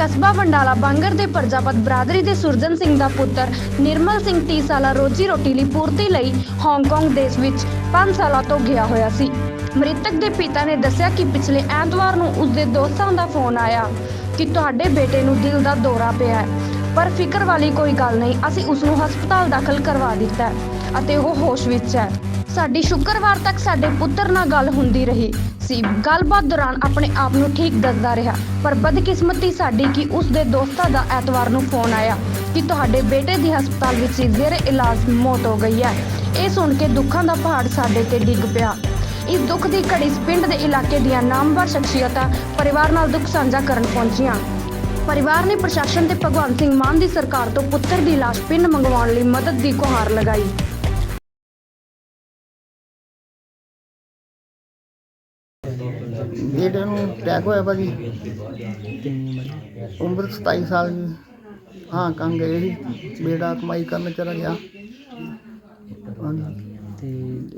ਕਸਬਾ ਵੰਡਾਲਾ ਬਾਂਗਰ ਦੇ ਪ੍ਰਜਾਪਤ ਬਰਾਦਰੀ ਦੇ ਸੁਰਜਨ ਸਿੰਘ ਦਾ ਪੁੱਤਰ ਨਿਰਮਲ ਸਿੰਘ 30 ਸਾਲਾ ਰੋਜੀ ਰੋਟੀ ਲਈ ਪੂਰਤੀ ਲਈ ਹਾਂਗਕਾਂਗ ਦੇਸ਼ ਵਿੱਚ 5 ਸਾਲਾਂ ਤੋਂ ਗਿਆ ਹੋਇਆ ਸੀ। ਮ੍ਰਿਤਕ ਦੇ ਪਿਤਾ ਨੇ ਦੱਸਿਆ ਕਿ ਪਿਛਲੇ ਐਤਵਾਰ ਨੂੰ ਉਸਦੇ ਦੋਸਤਾਂ ਦਾ ਫੋਨ ਆਇਆ ਕਿ ਤੁਹਾਡੇ ਬੇਟੇ ਨੂੰ ਦਿਲ ਦਾ ਦੌਰਾ ਪਿਆ ਹੈ, ਪਰ ਫਿਕਰ ਵਾਲੀ ਕੋਈ ਗੱਲ ਨਹੀਂ, ਅਸੀਂ ਉਸ ਨੂੰ ਹਸਪਤਾਲ ਦਾਖਲ ਕਰਵਾ ਦਿੱਤਾ ਅਤੇ ਉਹ ਹੋਸ਼ ਵਿੱਚ ਹੈ। ਸਾਡੀ ਸ਼ੁੱਕਰਵਾਰ ਤੱਕ ਸਾਡੇ ਪੁੱਤਰ ਨਾਲ ਗੱਲ ਹੁੰਦੀ ਰਹੀ। ਸੀ, ਗੱਲਬਾਤ ਦੌਰਾਨ ਆਪਣੇ ਆਪ ਨੂੰ ਠੀਕ ਦੱਸਦਾ ਰਿਹਾ, ਪਰ ਬਦਕਿਸਮਤੀ ਸਾਡੀ ਕਿ ਉਸ ਦੇ ਦੋਸਤਾਂ ਦਾ ਐਤਵਾਰ ਨੂੰ ਫੋਨ ਆਇਆ ਕਿ ਤੁਹਾਡੇ ਬੇਟੇ ਦੀ ਹਸਪਤਾਲ ਵਿੱਚ ਜ਼ੇਰੇ ਇਲਾਜ ਮੌਤ ਹੋ ਗਈ ਹੈ। ਇਹ ਸੁਣ ਕੇ ਦੁੱਖਾਂ ਦਾ ਪਹਾੜ ਸਾਡੇ ਤੇ ਡਿੱਗ ਪਿਆ। ਇਸ ਦੁੱਖ ਦੀ ਘੜੀ ਇਸ ਪਿੰਡ ਦੇ ਇਲਾਕੇ ਦੀਆਂ ਨਾਮਵਰ ਸ਼ਖਸੀਅਤਾਂ ਪਰਿਵਾਰ ਨਾਲ ਦੁੱਖ ਸਾਂਝਾ ਕਰਨ ਪਹੁੰਚੀਆਂ। ਪਰਿਵਾਰ ਨੇ ਪ੍ਰਸ਼ਾਸਨ ਤੇ ਭਗਵੰਤ ਸਿੰਘ ਮਾਨ ਦੀ ਸਰਕਾਰ ਤੋਂ ਪੁੱਤਰ ਦੀ ਲਾਸ਼ ਪਿੰਡ ਮੰਗਵਾਉਣ ਲਈ ਮਦਦ ਦੀ ਗੁਹਾਰ ਲਗਾਈ। ਬੇਟੇ ਨੂੰ ਅਟੈਕ ਹੋਇਆ ਭਾਜੀ। ਉਮਰ 27 ਸਾਲ ਦੀ। ਹਾਂ ਕੰਮ ਗਏ ਸੀ। ਬੇਟਾ ਕਮਾਈ ਕਰਨ ਚਲਾ ਗਿਆ। ਤੇ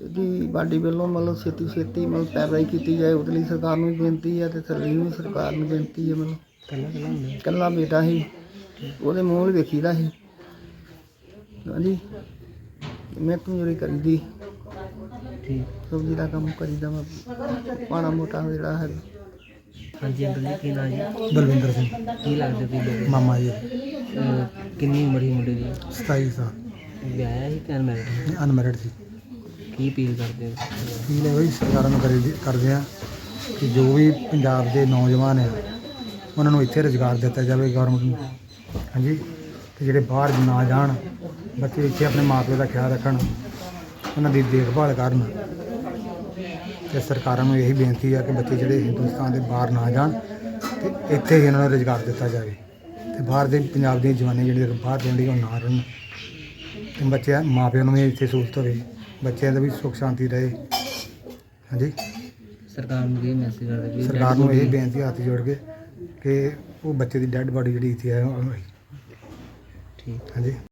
ਦੀ ਬਾਡੀ ਵੱਲੋਂ ਮਤਲਬ ਛੇਤੀ ਛੇਤੀ ਮਤਲਬ ਪੈਰਵਾਈ ਕੀਤੀ ਜਾਏ ਉਹਦੇ ਲਈ ਸਰਕਾਰ ਨੂੰ ਬੇਨਤੀ ਹੈ ਤੇ ਥੱਲੇ ਨੂੰ ਵੀ ਸਰਕਾਰ ਨੂੰ ਬੇਨਤੀ ਹੈ ਮਤਲਬ। ਕੱਲਾ ਬੇਟਾ ਸੀ। ਉਹਦੇ ਮੂੰਹ ਵੀ ਵੇਖੀਦਾ ਸੀ। ਹਾਂਜੀ। ਮੈਂ ਤੂੰ ਜਿਹੜੀ ਕਰੀਦੀ। ਠੀਕ। ਸਬਜ਼ੀ ਦਾ ਕੰਮ ਕਰੀਦਾ ਵਾ ਮਾੜਾ ਮੋਟਾ ਜਿਹੜਾ ਹੈ। ਹਾਂਜੀ ਅੰਕਲ ਜੀ ਕੀ ਨਾਮ ਜੀ? ਬਲਵਿੰਦਰ ਸਿੰਘ। ਕੀ ਲੱਗਦਾ ਮਾਮਾ ਜੀ। ਅਹ ਕਿੰਨੀ ਉਮਰ ਸੀ ਮੁੰਡੇ ਦੀ? 27 ਸਾਲ। ਵਿਆਹਿਆ ਸੀ ਕਿ ਅਨਮੈਰਿਡ ਅਨਮੈਰਿਡ ਸੀ। ਕੀ ਅਪੀਲ ਕਰਦੇ ਹੋ? ਕੀ ਲੈ ਬਈ ਸਰਕਾਰਾਂ ਨੂੰ ਕਰੀ ਕਰਦੇ ਆ ਕਿ ਜੋ ਵੀ ਪੰਜਾਬ ਦੇ ਨੌਜਵਾਨ ਆ ਉਹਨਾਂ ਨੂੰ ਇੱਥੇ ਰੁਜ਼ਗਾਰ ਦਿੱਤਾ ਜਾਵੇ ਗਵਰਨਮੈਂਟ ਨੂੰ। ਹਾਂਜੀ? ਤੇ ਜਿਹੜੇ ਬਾਹਰ ਨਾ ਜਾਣ ਬੱਚੇ ਇੱਥੇ ਆਪਣੇ ਮਾਪਿਆਂ ਦਾ ਖਿਆਲ ਰੱਖਣ। ਉਹਨਾਂ ਦੀ ਦੇਖਭਾਲ ਕਰਨ। ਤੇ ਸਰਕਾਰਾਂ ਨੂੰ ਇਹੀ ਬੇਨਤੀ ਆ ਕਿ ਬੱਚੇ ਜਿਹੜੇ ਹਿੰਦੁਸਤਾਨ ਦੇ ਬਾਹਰ ਨਾ ਜਾਣ ਤੇ ਇੱਥੇ ਹੀ ਉਹਨਾਂ ਨੂੰ ਰੁਜ਼ਗਾਰ ਦਿੱਤਾ ਜਾਵੇ। ਤੇ ਬਾਹਰ ਦੇ ਪੰਜਾਬ ਦੀਆਂ ਜਵਾਨੀ ਜਿਹੜੇ ਬਾਹਰ ਜਾਂਦੀ ਉਹ ਨਾ ਰਹਿਣ। ਤੇ ਬੱਚੇ ਮਾਪਿਆਂ ਨੂੰ ਵੀ ਇੱਥੇ ਸਹੂਲਤ ਹੋਵੇ। ਬੱਚਿਆਂ ਦਾ ਵੀ ਸੁੱਖ ਸ਼ਾਂਤੀ ਰਹੇ। ਹਾਂਜੀ? ਸਰਕਾਰ ਨੂੰ ਕੀ ਮੈਸੇਜ ਕਰਦੇ ਵੀ ਸਰਕਾਰ ਨੂੰ ਇਹ ਬੇਨਤੀ ਹੱਥ ਜੋੜ ਕੇ ਕਿ ਉਹ ਬੱਚੇ ਦੀ ਡੈੱਡ ਬਾਡੀ ਜਿਹੜੀ ਇੱਥੇ ਉਹ ਠੀਕ। ਹਾਂਜੀ?